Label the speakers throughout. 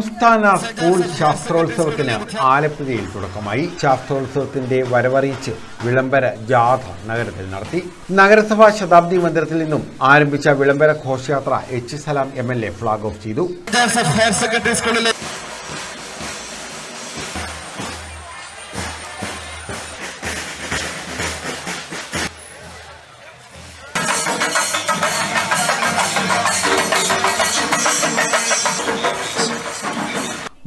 Speaker 1: സംസ്ഥാന സ്കൂൾ ശാസ്ത്രോത്സവത്തിന് ആലപ്പുഴയിൽ തുടക്കമായി. ശാസ്ത്രോത്സവത്തിന്റെ വരവറിയിച്ച് വിളംബര ജാഥ നഗരത്തിൽ നടത്തി. നഗരസഭാ ശതാബ്ദി മന്ദിരത്തിൽ നിന്നും ആരംഭിച്ച വിളംബര ഘോഷയാത്ര H Salam M L A flag off ചെയ്തു.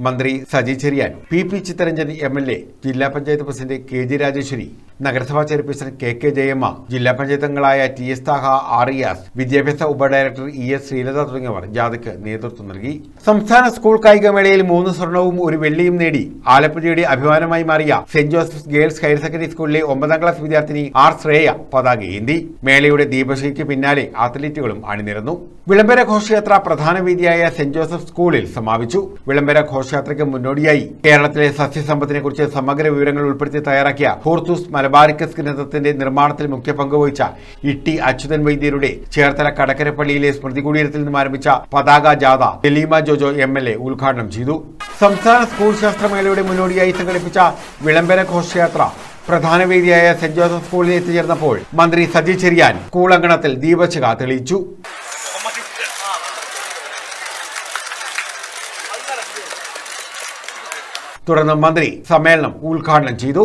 Speaker 1: മന്ത്രി Saji Cherian. P P Chittaranjan M L A ജില്ലാ panchayat president K G Rajeshwari. നഗരസഭാ ചെയർപേഴ്സൺ കെ കെ ജയമ്മ ജില്ലാ പഞ്ചായത്ത് അംഗങ്ങളായ ടി എസ് താഹ ആറിയാസ് വിദ്യാഭ്യാസ ഉപഡയറക്ടർ ഇ എസ് ശ്രീലത തുടങ്ങിയവർ ജാഥയ്ക്ക് നേതൃത്വം നൽകി. സംസ്ഥാന സ്കൂൾ കായികമേളയിൽ മൂന്ന് സ്വർണവും ഒരു വെള്ളിയും നേടി. ആലപ്പുഴയുടെ അഭിമാനമായി മാറിയ Saint Joseph's girls higher secondary സ്കൂളിലെ ഒമ്പതാം ക്ലാസ് വിദ്യാർത്ഥിനി ആർ ശ്രേയ പതാക ഏന്തി. മേളയുടെ ദീപശ്രീക്ക് പിന്നാലെ അത്ലറ്റുകളും അണിനിരന്നു. വിളംബര ഘോഷയാത്ര പ്രധാന വേദിയായ സെന്റ് ജോസഫ് സ്കൂളിൽ സമാപിച്ചു. വിളംബര ഘോഷയാത്രയ്ക്ക് മുന്നോടിയായി കേരളത്തിലെ സസ്യസമ്പത്തിനെ കുറിച്ച് സമഗ്ര വിവരങ്ങൾ ഉൾപ്പെടുത്തി തയ്യാറാക്കിയ ഹോർത്തൂസ് മലബാരിക്കസ് ഗ്രന്ഥത്തിന്റെ നിർമ്മാണത്തിൽ മുഖ്യ പങ്കുവഹിച്ച ഇട്ടി അച്യുതൻ വൈദ്യരുടെ ചേർത്തല കടക്കരപ്പള്ളിയിലെ സ്മൃതി കുടീരത്തിൽ നിന്നും ആരംഭിച്ച പതാക ജാഥ Daleema Jojo M L A ഉദ്ഘാടനം ചെയ്തു. സംസ്ഥാന സ്കൂൾ ശാസ്ത്രമേളയുടെ മുന്നോടിയായി സംഘടിപ്പിച്ച വിളംബര ഘോഷയാത്ര പ്രധാന വേദിയായ സെന്റ് ജോസഫ് സ്കൂളിൽ എത്തിച്ചേർന്നപ്പോൾ മന്ത്രി സജി ചെറിയാൻ സ്കൂൾ അങ്കണത്തിൽ തെളിയിച്ചു. തുടർന്ന് മന്ത്രി സമ്മേളനം ഉദ്ഘാടനം ചെയ്തു.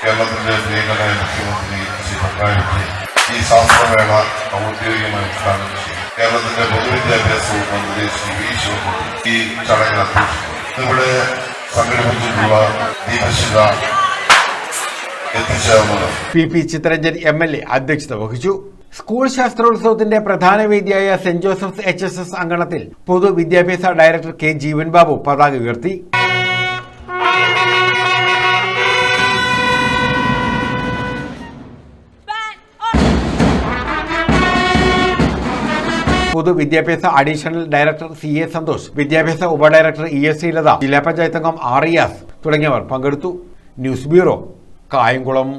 Speaker 2: കേരളത്തിന്റെ പ്രിയങ്കരായ മുഖ്യമന്ത്രി ശ്രീ പിണറായി വിജയൻ ഈ ശാസ്ത്രമേള ഔദ്യോഗികമായി ഉദ്ഘാടനം ചെയ്തു. കേരളത്തിന്റെ പൊതുവിദ്യാഭ്യാസ മന്ത്രി ശ്രീ വി ശിവകുമാർ ഈ ചടങ്ങിൽ അധ്യക്ഷിച്ചു ഇവിടെ സംഘടിപ്പിച്ചിട്ടുള്ള ദീപശിഖ
Speaker 1: P P Chitharanjan M L A അധ്യക്ഷത വഹിച്ചു. സ്കൂൾ ശാസ്ത്രോത്സവത്തിന്റെ പ്രധാന വേദിയായ Saint Joseph's H S S അങ്കണത്തിൽ പൊതുവിദ്യാഭ്യാസ ഡയറക്ടർ കെ ജീവൻ ബാബു പതാക ഉയർത്തി. പൊതുവിദ്യാഭ്യാസ additional director C A Santhosh വിദ്യാഭ്യാസ ഉപഡയറക്ടർ ഇ എസ് ശ്രീലത ജില്ലാ പഞ്ചായത്ത് അംഗം ആർ ഇയാസ് തുടങ്ങിയവർ പങ്കെടുത്തു. News bureau Kayamkulam.